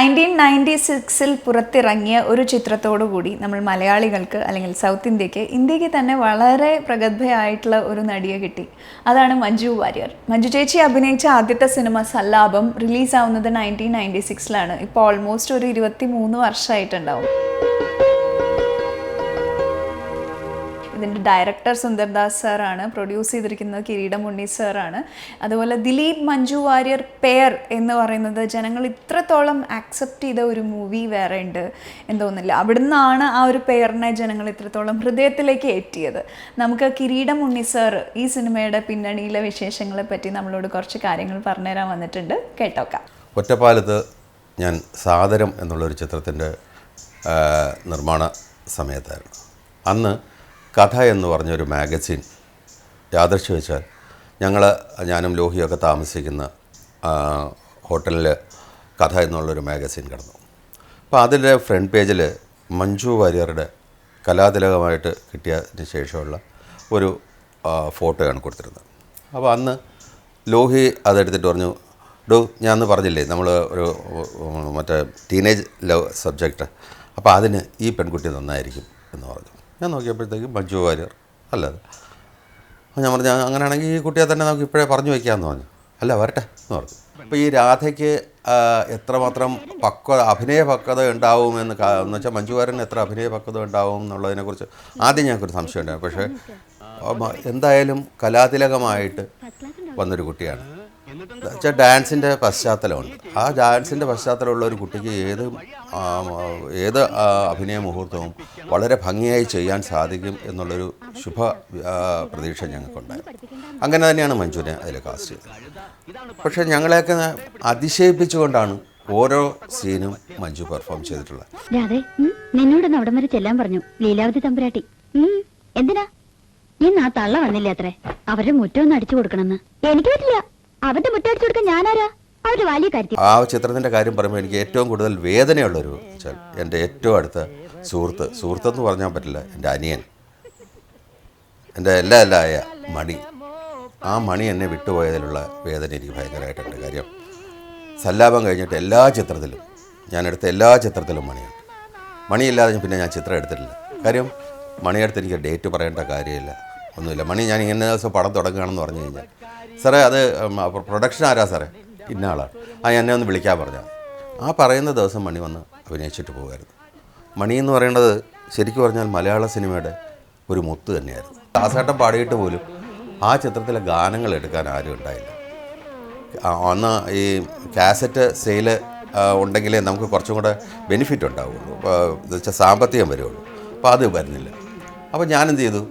Nineteen ninety സിക്സിൽ പുറത്തിറങ്ങിയ ഒരു ചിത്രത്തോടു കൂടി നമ്മൾ മലയാളികൾക്ക് അല്ലെങ്കിൽ സൗത്ത് ഇന്ത്യയ്ക്ക് ഇന്ത്യയ്ക്ക് തന്നെ വളരെ പ്രഗത്ഭയായിട്ടുള്ള ഒരു നടിയെ കിട്ടി. അതാണ് മഞ്ജു വാര്യർ. മഞ്ജു ചേച്ചി അഭിനയിച്ച ആദ്യത്തെ സിനിമ സല്ലാപം റിലീസാവുന്നത് നയന്റീൻ നയന്റി സിക്സിലാണ്. ഇപ്പോൾ ഓൾമോസ്റ്റ് ഒരു ഇരുപത്തി മൂന്ന് വർഷമായിട്ടുണ്ടാവും. ഇതിന്റെ ഡയറക്ടർ സുന്ദർദാസ് സാറാണ് പ്രൊഡ്യൂസ് ചെയ്തിരിക്കുന്നത് കിരീടം ഉണ്ണി സാറാണ്. അതുപോലെ ദിലീപ് മഞ്ജു വാര്യർ പെയർ എന്ന് പറയുന്നത് ജനങ്ങൾ ഇത്രത്തോളം ആക്സെപ്റ്റ് ചെയ്ത ഒരു മൂവി വേറെ ഉണ്ട് എന്ന് തോന്നുന്നില്ല. അവിടുന്നാണ് ആ ഒരു പെയറിനെ ജനങ്ങൾ ഇത്രത്തോളം ഹൃദയത്തിലേക്ക് ഏറ്റിയത്. നമുക്ക് കിരീടം ഉണ്ണി സാർ ഈ സിനിമയുടെ പിന്നണിയിലെ വിശേഷങ്ങളെ പറ്റി നമ്മളോട് കുറച്ച് കാര്യങ്ങൾ പറഞ്ഞുതരാൻ വന്നിട്ടുണ്ട്. കേട്ടോക്കാം. ഒറ്റപ്പാലത്ത് ഞാൻ സാദരം എന്നുള്ളൊരു ചിത്രത്തിന്റെ നിർമ്മാണ സമയത്തായിരുന്നു. അന്ന് കഥ എന്ന് പറഞ്ഞൊരു മാഗസിൻ. യാദർശ്യം വെച്ചാൽ ഞങ്ങൾ ഞാനും ലോഹിയൊക്കെ താമസിക്കുന്ന ഹോട്ടലിൽ കഥ എന്നുള്ളൊരു മാഗസിൻ കിടന്നു. അപ്പോൾ അതിന്റെ ഫ്രണ്ട് പേജിൽ മഞ്ജു വാര്യറുടെ കലാതിലകമായിട്ട് കിട്ടിയതിന് ശേഷമുള്ള ഒരു ഫോട്ടോയാണ് കൊടുത്തിരുന്നത്. അപ്പോൾ അന്ന് ലോഹി അതെടുത്തിട്ട് പറഞ്ഞു ഡോ ഞാൻ അന്ന് പറഞ്ഞില്ലേ നമ്മൾ ഒരു മറ്റേ ടീനേജ് ലവ് സബ്ജക്റ്റ് അപ്പോൾ അതിന് ഈ പെൺകുട്ടി നന്നായിരിക്കും എന്ന് പറഞ്ഞു. ഞാൻ നോക്കിയപ്പോഴത്തേക്കും മഞ്ജു വാര്യർ. അല്ലാതെ. ഞാൻ പറഞ്ഞു അങ്ങനെയാണെങ്കിൽ ഈ കുട്ടിയെ തന്നെ നമുക്ക് ഇപ്പോഴേ പറഞ്ഞു വയ്ക്കാമെന്ന് പറഞ്ഞു. അല്ല വരട്ടെ എന്ന് പറഞ്ഞു. അപ്പോൾ ഈ രാധയ്ക്ക് എത്രമാത്രം പക്വത അഭിനയ പക്വത ഉണ്ടാവുമെന്ന് കാ- എന്ന് വെച്ചാൽ മഞ്ജു വാര്യന് എത്ര അഭിനയ പക്വത ഉണ്ടാവും എന്നുള്ളതിനെക്കുറിച്ച് ആദ്യം ഞങ്ങൾക്കൊരു സംശയം ഉണ്ടായിരുന്നു പക്ഷേ എന്തായാലും കലാതിലകമായിട്ട് വന്നൊരു കുട്ടിയാണ്. വെച്ചാൽ ഡാൻസിന്റെ പശ്ചാത്തലമുണ്ട്. ആ ഡാൻസിന്റെ പശ്ചാത്തലമുള്ള ഒരു കുട്ടിക്ക് ഏത് ഏത് അഭിനയ മുഹൂർത്തവും വളരെ ഭംഗിയായി ചെയ്യാൻ സാധിക്കും എന്നുള്ളൊരു ശുഭ പ്രതീക്ഷ ഞങ്ങൾക്കുണ്ടായിരുന്നു. അങ്ങനെ തന്നെയാണ് മഞ്ജുവിനെ അതിൽ കാസ്റ്റ് ചെയ്തത്. പക്ഷേ ഞങ്ങളെയൊക്കെ അതിശയിപ്പിച്ചുകൊണ്ടാണ് ഓരോ സീനും മഞ്ജു പെർഫോം ചെയ്തിട്ടുള്ളത്. നിന്നോട് നിന്നോടൊന്ന് അവിടം വരെ ചെല്ലാൻ പറഞ്ഞു. ലീലാവതി തമ്പുരാട്ടി. എന്തിനാ? ഇന്ന് ആ തള്ള വന്നില്ലേ അത്രേ? അവരുടെ മുറ്റം ഒന്ന് അടിച്ചു കൊടുക്കണമെന്ന്. എനിക്ക് പറ്റില്ല. അവരുടെ മുട്ടടിച്ചു കൊടുക്കാൻ ഞാനാരാ? അവരുടെ വലിയ കാര്യത്തിൽ ആ ചിത്രത്തിന്റെ കാര്യം പറയുമ്പോൾ എനിക്ക് ഏറ്റവും കൂടുതൽ വേദനയുള്ളൊരു എന്റെ ഏറ്റവും അടുത്ത സുഹൃത്ത് സുഹൃത്തെന്ന് പറഞ്ഞാൽ പറ്റില്ല എന്റെ അനിയൻ. എന്റെ എല്ലാ എല്ലായ മണി. ആ മണി എന്നെ വിട്ടുപോയതിലുള്ള വേദന എനിക്ക് ഭയങ്കരമായിട്ടുണ്ട് കാര്യം സല്ലാപം കഴിഞ്ഞിട്ട് എല്ലാ ചിത്രത്തിലും ഞാൻ എടുത്ത എല്ലാ ചിത്രത്തിലും മണിയുണ്ട്. മണിയില്ലാതെ പിന്നെ ഞാൻ ചിത്രം എടുത്തിട്ടില്ല. കാര്യം മണിയെടുത്ത് എനിക്ക് ഡേറ്റ് പറയേണ്ട കാര്യമില്ല. ഒന്നുമില്ല. മണി ഞാൻ ഇങ്ങനെ ദിവസം പടം തുടങ്ങുകയാണെന്ന് പറഞ്ഞു കഴിഞ്ഞാൽ സാറേ അത് പ്രൊഡക്ഷൻ ആരാ സാറേ? ഇന്ന ആളാണ് ആ എന്നെ ഒന്ന് വിളിക്കാൻ പറഞ്ഞാൽ ആ പറയുന്ന ദിവസം മണി വന്ന് അഭിനയിച്ചിട്ട് പോകുമായിരുന്നു മണി എന്ന് പറയുന്നത് ശരിക്കും പറഞ്ഞാൽ മലയാള സിനിമയുടെ ഒരു മുത്ത് തന്നെയായിരുന്നു. ദാസേട്ടൻ പാടിയിട്ട് പോലും ആ ചിത്രത്തിലെ ഗാനങ്ങൾ എടുക്കാൻ ആരും ഉണ്ടായില്ല. അന്ന് ഈ കാസറ്റ് സെയിൽ ഉണ്ടെങ്കിലേ നമുക്ക് കുറച്ചും കൂടെ ബെനിഫിറ്റ് ഉണ്ടാവുള്ളൂ. സാമ്പത്തികം വരുള്ളൂ. അപ്പോൾ അത് വരുന്നില്ല. അപ്പോൾ ഞാൻ ചെയ്തു?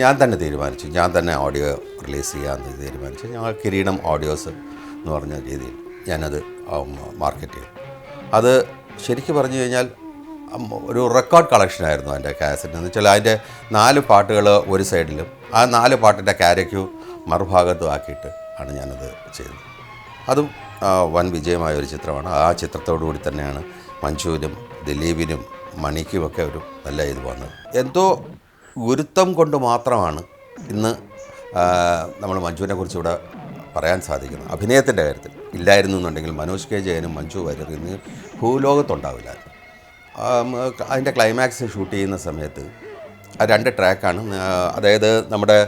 ഞാൻ തന്നെ തീരുമാനിച്ചു. ഞാൻ തന്നെ ഓഡിയോ റിലീസ് ചെയ്യാമെന്ന് തീരുമാനിച്ചു. ഞങ്ങൾ കിരീടം ഓഡിയോസ് എന്ന് പറഞ്ഞ രീതിയിൽ ഞാനത് മാർക്കറ്റ് ചെയ്തു. അത് ശരിക്കും പറഞ്ഞു കഴിഞ്ഞാൽ ഒരു റെക്കോർഡ് കളക്ഷനായിരുന്നു അതിന്റെ കാസറ്റ് എന്ന് വെച്ചാൽ അതിന്റെ നാല് പാട്ടുകൾ ഒരു സൈഡിലും ആ നാല് പാട്ടിന്റെ ക്യാരക്യു മറുഭാഗത്തും ആക്കിയിട്ട് ആണ് ഞാനത് ചെയ്തത്. അതും വൻ വിജയമായ ഒരു ചിത്രമാണ്. ആ ചിത്രത്തോടു കൂടി തന്നെയാണ് മഞ്ജുവിനും ദിലീപിനും മണിക്കുമൊക്കെ ഒരു നല്ല ഇത് വന്നത്. എന്തോ ഗുരുത്വം കൊണ്ട് മാത്രമാണ് ഇന്ന് നമ്മൾ മഞ്ജുവിനെ കുറിച്ച് ഇവിടെ പറയാൻ സാധിക്കുന്നത്. അഭിനയത്തിന്റെ കാര്യത്തിൽ ഇല്ലായിരുന്നു എന്നുണ്ടെങ്കിൽ മനോജ് കെ ജയനും മഞ്ജു വാര്യർ ഇന്ന് ഭൂലോകത്തുണ്ടാവില്ലായിരുന്നു അതിന്റെ ക്ലൈമാക്സ് ഷൂട്ട് ചെയ്യുന്ന സമയത്ത് ആ രണ്ട് ട്രാക്കാണ് അതായത് നമ്മുടെ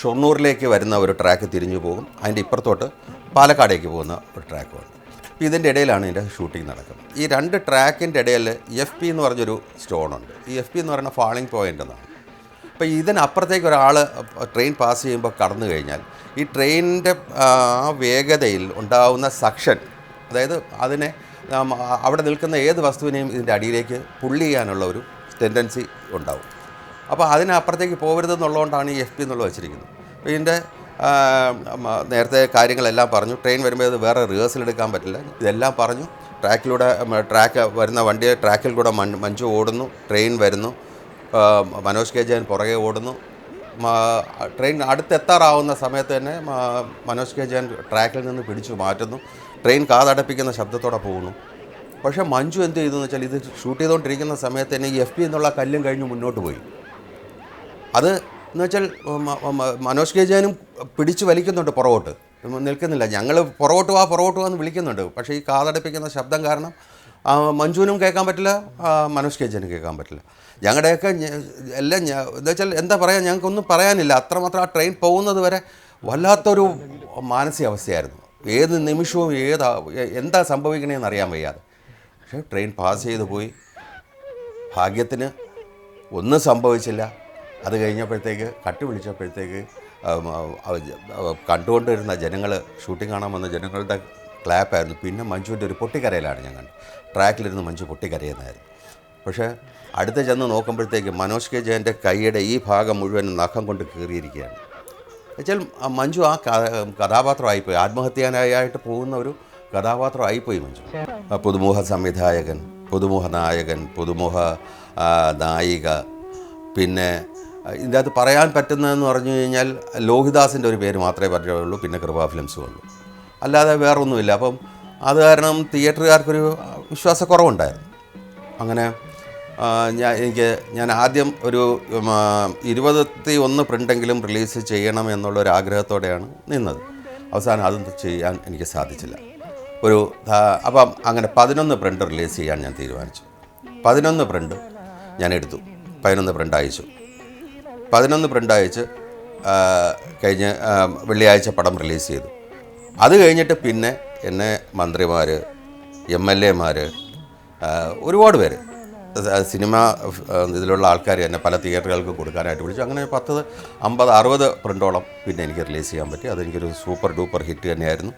ഷൊർണൂറിലേക്ക് വരുന്ന ഒരു ട്രാക്ക് തിരിഞ്ഞു പോകും. അതിന്റെ ഇപ്പുറത്തോട്ട് പാലക്കാടേക്ക് പോകുന്ന ഒരു ട്രാക്കുമുണ്ട് അപ്പോൾ ഇതിന്റെ ഇടയിലാണ് ഇതിന്റെ ഷൂട്ടിംഗ് നടക്കുന്നത്. ഈ രണ്ട് ട്രാക്കിന്റെ ഇടയിൽ എഫ് പി എന്ന് പറഞ്ഞൊരു സ്റ്റോണുണ്ട് ഈ എഫ് പി എന്ന് പറയുന്ന ഫാളിംഗ് പോയിന്റ് എന്നാണ്. അപ്പോൾ ഇതിനപ്പുറത്തേക്ക് ഒരാൾ ട്രെയിൻ പാസ് ചെയ്യുമ്പോൾ കടന്നു കഴിഞ്ഞാൽ ഈ ട്രെയിനിന്റെ ആ വേഗതയിൽ ഉണ്ടാകുന്ന സക്ഷൻ അതായത് അതിനെ അവിടെ നിൽക്കുന്ന ഏത് വസ്തുവിനെയും ഇതിന്റെ അടിയിലേക്ക് പുള്ളി ചെയ്യാനുള്ള ഒരു ടെൻഡൻസി ഉണ്ടാവും. അപ്പോൾ അതിനപ്പുറത്തേക്ക് പോകരുതെന്നുള്ളതുകൊണ്ടാണ് ഈ എഫ് പി എന്നുള്ളത് വെച്ചിരിക്കുന്നത്. അപ്പോൾ ഇതിന്റെ നേരത്തെ കാര്യങ്ങളെല്ലാം പറഞ്ഞു. ട്രെയിൻ വരുമ്പോൾ ഇത് വേറെ റിഹേഴ്സൽ എടുക്കാൻ പറ്റില്ല. ഇതെല്ലാം പറഞ്ഞു. ട്രാക്കിലൂടെ ട്രാക്ക് വരുന്ന വണ്ടിയെ ട്രാക്കിൽ കൂടെ മഞ്ചു ഓടുന്നു. ട്രെയിൻ വരുന്നു. മനോജ് കെ ജയൻ പുറകെ ഓടുന്നു. ട്രെയിൻ അടുത്തെത്താറാവുന്ന സമയത്ത് തന്നെ മനോജ് കെ ജയൻ ട്രാക്കിൽ നിന്ന് പിടിച്ചു മാറ്റുന്നു. ട്രെയിൻ കാതടപ്പിക്കുന്ന ശബ്ദത്തോടെ പോകുന്നു. പക്ഷേ മഞ്ജു എന്ത് ചെയ്തു എന്ന് വെച്ചാൽ ഇത് ഷൂട്ട് ചെയ്തുകൊണ്ടിരിക്കുന്ന സമയത്ത് തന്നെ എഫ് പി എന്നുള്ള കല്ലും കഴിഞ്ഞ് മുന്നോട്ട് പോയി. അത് എന്ന് വെച്ചാൽ മ- മ- മനോജ് കെ ജയനും പിടിച്ചു വലിക്കുന്നുണ്ട് പുറകോട്ട്. നിൽക്കുന്നില്ല. ഞങ്ങൾ പുറകോട്ട് വാ പുറകോട്ട് വാന്ന് വിളിക്കുന്നുണ്ട്. പക്ഷേ ഈ കാതടപ്പിക്കുന്ന ശബ്ദം കാരണം മഞ്ജുവിനും കേൾക്കാൻ പറ്റില്ല മനോജ് കെ കേജനും കേൾക്കാൻ പറ്റില്ല. ഞങ്ങളുടെയൊക്കെ എല്ലാം ഞാ- എന്താ വെച്ചാൽ എന്താ പറയുക ഞങ്ങൾക്കൊന്നും പറയാനില്ല. അത്രമാത്രം ആ ട്രെയിൻ പോകുന്നത് വരെ വല്ലാത്തൊരു മാനസികാവസ്ഥയായിരുന്നു. ഏത് നിമിഷവും ഏതാ എന്താ സംഭവിക്കണേന്ന് അറിയാൻ വയ്യാതെ. പക്ഷേ ട്രെയിൻ പാസ് ചെയ്തു പോയി. ഭാഗ്യത്തിന് ഒന്നും സംഭവിച്ചില്ല. അത് കഴിഞ്ഞപ്പോഴത്തേക്ക് കട്ട് വിളിച്ചപ്പോഴത്തേക്ക് കണ്ടുകൊണ്ടിരുന്ന ജനങ്ങൾ ഷൂട്ടിംഗ് കാണാൻ വന്ന ജനങ്ങളുടെ ക്ലാപ്പായിരുന്നു പിന്നെ മഞ്ജുവിന്റെ ഒരു പൊട്ടിക്കരയിലാണ് ഞങ്ങൾ ട്രാക്കിലിരുന്ന് മഞ്ജു പൊട്ടിക്കരയുന്നതായിരുന്നു പക്ഷേ അടുത്ത് ചെന്ന് നോക്കുമ്പോഴത്തേക്ക് മനോജ് കെ ജയന്റെ കൈയുടെ ഈ ഭാഗം മുഴുവൻ നഖം കൊണ്ട് കീറിയിരിക്കുകയാണ്. വെച്ചാൽ മഞ്ജു ആ കഥാപാത്രമായിപ്പോയി. ആത്മഹത്യാനായിട്ട് പോകുന്ന ഒരു കഥാപാത്രമായിപ്പോയി മഞ്ജു. പുതുമുഖ സംവിധായകൻ പുതുമുഖ നായകൻ പുതുമുഖ നായിക പിന്നെ ഇതിന്റെ അകത്ത് പറയാൻ പറ്റുന്നതെന്ന് പറഞ്ഞു കഴിഞ്ഞാൽ ലോഹിദാസിന്റെ ഒരു പേര് മാത്രമേ പറയുള്ളൂ പിന്നെ കൃപാ ഫിലിംസും അല്ലാതെ വേറൊന്നുമില്ല. അപ്പം അത് കാരണം തിയേറ്ററുകാർക്കൊരു വിശ്വാസക്കുറവുണ്ടായിരുന്നു. അങ്ങനെ ഞാൻ എനിക്ക് ഞാൻ ആദ്യം ഒരു ഇരുപത്തി ഒന്ന് പ്രിന്റെങ്കിലും റിലീസ് ചെയ്യണം എന്നുള്ള ഒരു ആഗ്രഹത്തോടെയാണ് നിന്നത്. അവസാനം അതും ചെയ്യാൻ എനിക്ക് സാധിച്ചില്ല. ഒരു അപ്പം അങ്ങനെ പതിനൊന്ന് പ്രിന്റ് റിലീസ് ചെയ്യാൻ ഞാൻ തീരുമാനിച്ചു. പതിനൊന്ന് പ്രിന്റ് ഞാൻ എടുത്തു. പതിനൊന്ന് പ്രിന്റ് അയച്ചു. പതിനൊന്ന് പ്രിന്റ് അയച്ച് കഴിഞ്ഞ വെള്ളിയാഴ്ച പടം റിലീസ് ചെയ്തു. അത് കഴിഞ്ഞിട്ട് പിന്നെ എന്നെ മന്ത്രിമാർ എം എൽ എമാർ ഒരുപാട് പേര് സിനിമ ഇതിലുള്ള ആൾക്കാർ തന്നെ പല തിയേറ്ററുകൾക്ക് കൊടുക്കാനായിട്ട് വിളിച്ചു. അങ്ങനെ പത്ത് അമ്പത് അറുപത് പ്രിന്റോളം പിന്നെ എനിക്ക് റിലീസ് ചെയ്യാൻ പറ്റി. അതെനിക്കൊരു സൂപ്പർ ഡൂപ്പർ ഹിറ്റ് തന്നെയായിരുന്നു.